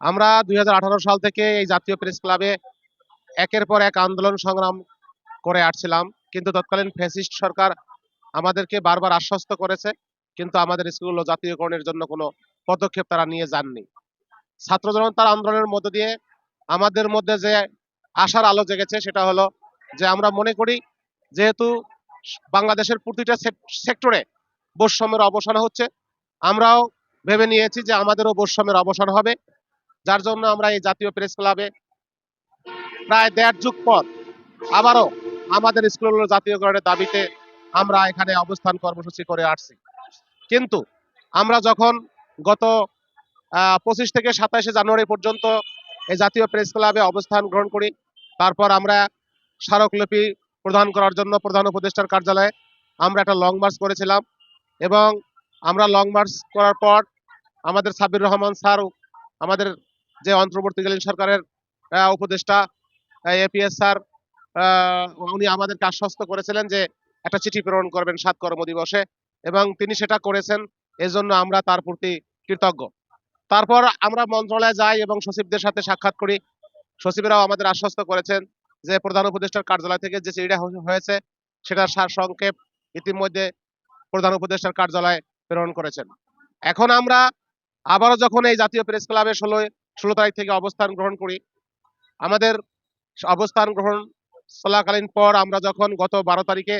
আমরা দুই হাজার আঠারো সাল থেকে এই জাতীয় প্রেস ক্লাবে একের পর এক আন্দোলন সংগ্রাম করে আসছিলাম। কিন্তু তৎকালীন ফ্যাসিস্ট সরকার আমাদেরকে বারবার আশ্বস্ত করেছে, কিন্তু আমাদের স্কুলগুলো জাতীয়করণের জন্য কোনো পদক্ষেপ তারা নিয়ে যাননি। ছাত্র জনতার আন্দোলনের মধ্য দিয়ে আমাদের মধ্যে যে আশার আলো জেগেছে, সেটা হলো যে আমরা মনে করি যেহেতু বাংলাদেশের প্রতিটা সেক্টরে বৈষম্যের অবসান হচ্ছে, আমরাও ভেবে নিয়েছি যে আমাদেরও বৈষম্যের অবসান হবে। যার জন্য আমরা এই জাতীয় প্রেস ক্লাবে প্রায় দেড় যুগ পর আবারও আমাদের স্কুলগুলো জাতীয়করণের দাবিতে আমরা এখানে অবস্থান কর্মসূচি করে আসছি। কিন্তু আমরা যখন গত পঁচিশ থেকে সাতাশে জানুয়ারি পর্যন্ত এই জাতীয় প্রেস ক্লাবে অবস্থান গ্রহণ করি, তারপর আমরা স্মারকলিপি প্রদান করার জন্য প্রধান উপদেষ্টার কার্যালয়ে আমরা একটা লং মার্চ করেছিলাম এবং আমরা লং মার্চ করার পর আমাদের সাবির রহমান স্যার আমাদের যে অন্তর্বর্তীকালীন সরকারের উপদেষ্টা এপিএস স্যার উনি আমাদেরকে আশ্বস্ত করেছিলেন যে একটা চিঠি প্রেরণ করবেন সাত কর্মদিবসে এবং তিনি সেটা করেছেন, এজন্য আমরা তার প্রতি কৃতজ্ঞ। তারপর আমরা মন্ত্রণালয়ে যাই এবং সচিবদের সাথে সাক্ষাৎ করি। সচিবেরাও আমাদের আশ্বস্ত করেছেন যে প্রধান উপদেষ্টার কার্যালয় থেকে যে চিঠিটা হয়েছে, সেটার সার সংক্ষেপ ইতিমধ্যে প্রধান উপদেষ্টার কার্যালয়ে প্রেরণ করেছেন। এখন আমরা আবারও যখন এই জাতীয় প্রেস ক্লাবে ষোলো ষোলো তারিখ থেকে অবস্থান গ্রহণ করি। আমাদের অবস্থান গ্রহণ চলাকালীন পর আমরা যখন গত বারো তারিখে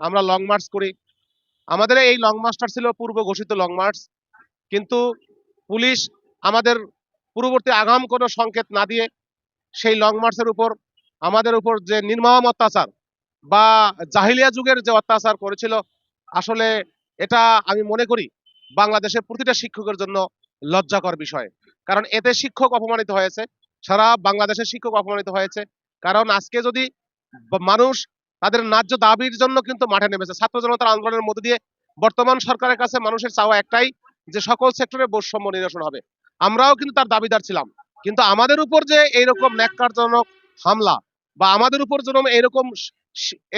আমরা লং মার্চ করি, আমাদের এই লং মার্চটা ছিল পূর্ব ঘোষিত লং মার্চ কিন্তু পুলিশ আমাদের পূর্ববর্তী আগাম কোনো সংকেত না দিয়ে সেই লং মার্চের উপর আমাদের উপর যে নির্মম অত্যাচার বা জাহিলিয়া যুগের যে অত্যাচার করেছিল, আসলে এটা আমি মনে করি বাংলাদেশের প্রতিটা শিক্ষকের জন্য লজ্জাকর বিষয়। কারণ এতে শিক্ষক অপমানিত হয়েছে, সারা বাংলাদেশের শিক্ষক অপমানিত হয়েছে। কারণ আজকে যদি মানুষ তাদের ন্যায্য দাবির জন্য কিন্তু মাঠে নেমেছে, ছাত্র জনতার আন্দোলনের মধ্যে দিয়ে বর্তমান সরকারের কাছে মানুষের চাওয়া একটাই যে সকল সেক্টরে বৈষম্য নিরসন হবে। আমরাও কিন্তু তার দাবিদার ছিলাম। কিন্তু আমাদের উপর যে এইরকম ন্যাক্কারজনক হামলা বা আমাদের উপর যেরকম এইরকম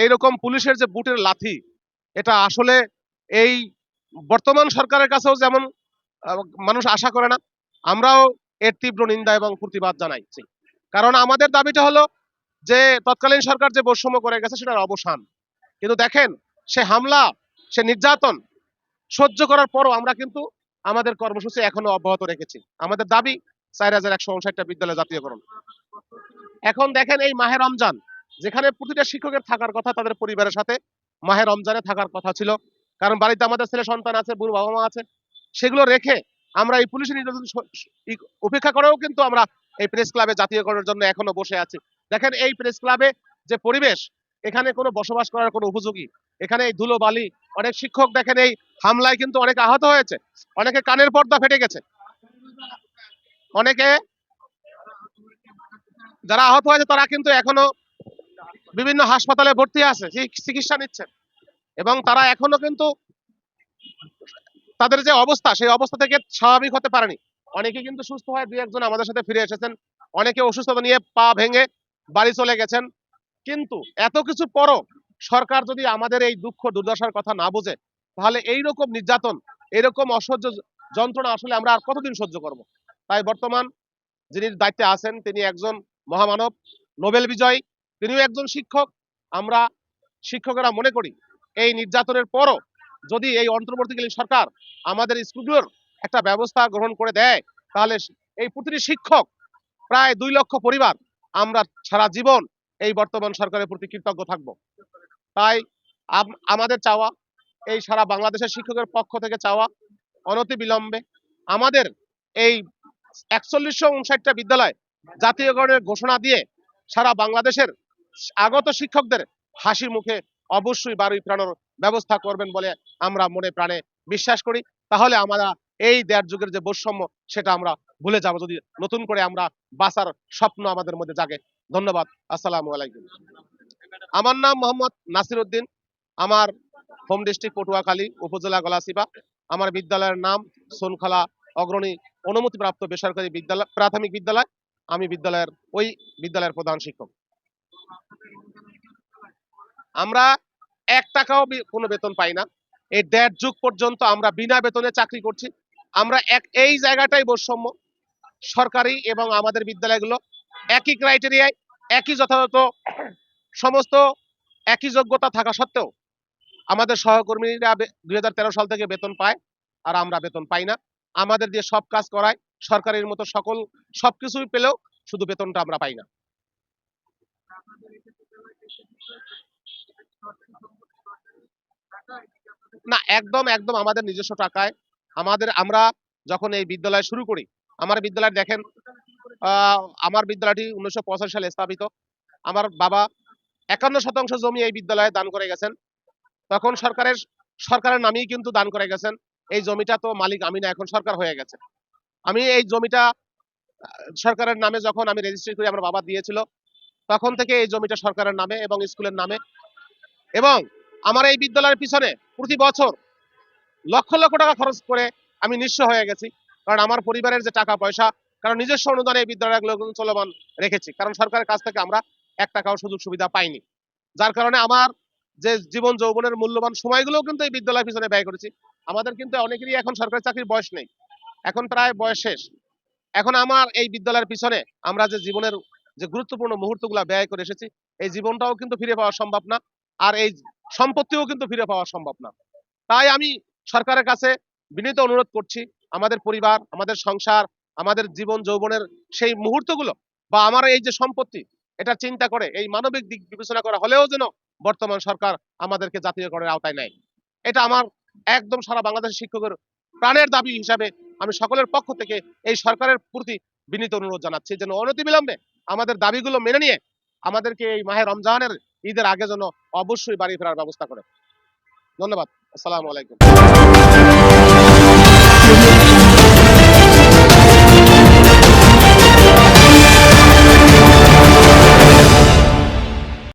এইরকম পুলিশের যে বুটের লাথি, এটা আসলে এই বর্তমান সরকারের কাছেও যেমন মানুষ আশা করে না আমরাও এর তীব্র নিন্দা এবং প্রতিবাদ জানাইছি। কারণ আমাদের দাবিটা হলো যে, তৎকালীন সরকার যে বৈষম্য করে গেছে সেটার অবসান। কিন্তু দেখেন, সে হামলা, সে নির্যাতন সহ্য করার পরও আমরা কিন্তু আমাদের কর্মসূচি এখনও অব্যাহত রেখেছি। আমাদের দাবি চার হাজার একশো উনষাটটা বিদ্যালয় জাতীয়করণ। এখন দেখেন এই মাহে রমজান, যেখানে প্রতিটা শিক্ষকের থাকার কথা তাদের পরিবারের সাথে মাহে রমজানে থাকার কথা ছিল। কারণ বাড়িতে আমাদের ছেলে সন্তান আছে বুড়ো বাবা মা আছে, সেগুলো রেখে আমরা এই পুলিশের নির্যাতন উপেক্ষা করেও কিন্তু আমরা এই প্রেস ক্লাবে জাতীয়করণের জন্য এখনও বসে আছি। দেখেন এই প্রেস ক্লাবে যে পরিবেশ, এখানে কোনো বসবাস করার কোনো উপযোগী, এখানে এই ধুলো বালি অনেক শিক্ষক দেখেন এই হামলায় কিন্তু অনেক আহত হয়েছে, অনেকে কানের পর্দা ফেটে গেছে। অনেকে যারা আহত হয়েছে তারা কিন্তু এখনও বিভিন্ন হাসপাতালে ভর্তি আছে চিকিৎসা নিচ্ছেন। এবং তারা এখনও কিন্তু তাদের যে অবস্থা, সেই অবস্থা থেকে স্বাভাবিক হতে পারেনি। অনেকে কিন্তু সুস্থ হয়ে দুই একজন আমাদের সাথে ফিরে এসেছেন। অনেকে অসুস্থতা নিয়ে পা ভেঙে বাড়ি চলে গেছেন। কিন্তু এত কিছু পরও সরকার যদি আমাদের এই দুঃখ, দুর্দশার কথা না বোঝে, তাহলে এই রকম নির্যাতন, এরকম অসহ্য যন্ত্রণা আসলে আমরা আর কতদিন সহ্য করব? তাই বর্তমান যিনি দায়িত্বে আছেন, তিনি একজন মহামানব, নোবেল বিজয়ী, তিনিও একজন শিক্ষক। আমরা শিক্ষকেরা মনে করি, এই নির্যাতনের পরও যদি এই অন্তর্বর্তীকালীন সরকার আমাদের স্কুলগুলোর একটা ব্যবস্থা গ্রহণ করে দেয়, তাহলে এই প্রতিটি শিক্ষক প্রায় দুই লক্ষ পরিবার আমরা সারা জীবন এই বর্তমান সরকারের প্রতি কৃতজ্ঞ থাকব। তাই আমাদের চাওয়া, এই সারা বাংলাদেশের শিক্ষকের পক্ষ থেকে চাওয়া অনতি বিলম্বে আমাদের এই একচল্লিশশো উনষাটটা বিদ্যালয় জাতীয়করণের ঘোষণা দিয়ে সারা বাংলাদেশের আগত শিক্ষকদের হাসি মুখে অবশ্যই বাড়ি ফেরানোর ব্যবস্থা করবেন বলে আমরা মনে প্রাণে বিশ্বাস করি। তাহলে আমরা এই দেড় যুগের যে বৈষম্য, সেটা আমরা ভুলে যাব যদি নতুন করে আমরা বাঁচার স্বপ্ন আমাদের মধ্যে জাগে। ধন্যবাদ। আসসালামু আলাইকুম। আমার নাম মোহাম্মদ নাসির উদ্দিন। আমার হোম ডিস্ট্রিক্ট পটুয়াখালী, উপজেলা গলাচিপা আমার বিদ্যালয়ের নাম সোনখলা অগ্রণী অনুমতিপ্রাপ্ত বেসরকারি বিদ্যালয়, প্রাথমিক বিদ্যালয়। আমি বিদ্যালয়ের, ওই বিদ্যালয়ের প্রধান শিক্ষক। আমরা এক টাকাও কোনো বেতন পাই না। এই দেড় যুগ পর্যন্ত আমরা বিনা বেতনে চাকরি করছি। আমরা এক এই জায়গাটাই বৈষম্য। সরকারি এবং আমাদের বিদ্যালয়গুলো একই ক্রাইটেরিয়ায় একই যথাযথ সমস্ত, একই যোগ্যতা থাকা সত্ত্বেও আমাদের সহকর্মীরা দুই হাজার তেরো সাল থেকে বেতন পায় আর আমরা বেতন পাই না। আমাদের দিয়ে সব কাজ করায় সরকারের মতো সকল সবকিছুই পেলেও শুধু বেতনটা আমরা পাই না। না, একদম একদম আমাদের নিজস্ব টাকায়। আমাদের, আমরা যখন এই বিদ্যালয় শুরু করি, আমার বিদ্যালয় দেখেন আমার বিদ্যালয়টি উনিশশো পঁচাশি সালে স্থাপিত। আমার বাবা একান্ন শতাংশ জমি এই বিদ্যালয়ে দান করে গেছেন। তখন সরকারের সরকারের নামেই কিন্তু দান করে গেছেন। এই জমিটা তো মালিক আমি না এখন সরকার হয়ে গেছে। আমি এই জমিটা, সরকারের নামে যখন আমি রেজিস্ট্রি করি, আমার বাবা দিয়েছিল, তখন থেকে এই জমিটা সরকারের নামে এবং স্কুলের নামে এবং আমার এই বিদ্যালয়ের পিছনে প্রতি বছর লক্ষ লক্ষ টাকা খরচ করে আমি নিঃস্ব হয়ে গেছি। কারণ আমার পরিবারের যে টাকা পয়সা, কারণ নিজস্ব অনুদানে এই বিদ্যালয়গুলো চলমান রেখেছি। কারণ সরকারের কাছ থেকে আমরা এক টাকাও সুযোগ সুবিধা পাইনি। যার কারণে আমার যে জীবন যৌবনের মূল্যবান সময়গুলো কিন্তু এই বিদ্যালয়ের পিছনে ব্যয় করেছি। আমাদের কিন্তু অনেকেরই এখন সরকারি চাকরির বয়স নেই। এখন প্রায় বয়স শেষ। এখন আমার এই বিদ্যালয়ের পিছনে আমরা যে জীবনের যে গুরুত্বপূর্ণ মুহূর্তগুলো ব্যয় করে এসেছি, এই জীবনটাও কিন্তু ফিরে পাওয়া সম্ভব না। আর এই সম্পত্তিও কিন্তু ফিরে পাওয়া সম্ভব না। তাই আমি সরকারের কাছে বিনীত অনুরোধ করছি, আমাদের পরিবার, আমাদের সংসার, আমাদের জীবন যৌবনের সেই মুহূর্তগুলো বা আমার এই যে সম্পত্তি, এটা চিন্তা করে, এই মানবিক দিক বিবেচনা করা হলেও যেন বর্তমান সরকার আমাদেরকে জাতীয়করণের আওতায় নেয়। এটা আমার একদম সারা বাংলাদেশের শিক্ষকের প্রাণের দাবি হিসাবে আমি সকলের পক্ষ থেকে এই সরকারের প্রতি বিনীত অনুরোধ জানাচ্ছি, যেন অনতিবিলম্বে আমাদের দাবিগুলো মেনে নিয়ে আমাদেরকে এই মাহে রমজানের ঈদের আগে যেন অবশ্যই বাড়ি ফেরার ব্যবস্থা করে। ধন্যবাদ। আসসালামু আলাইকুম।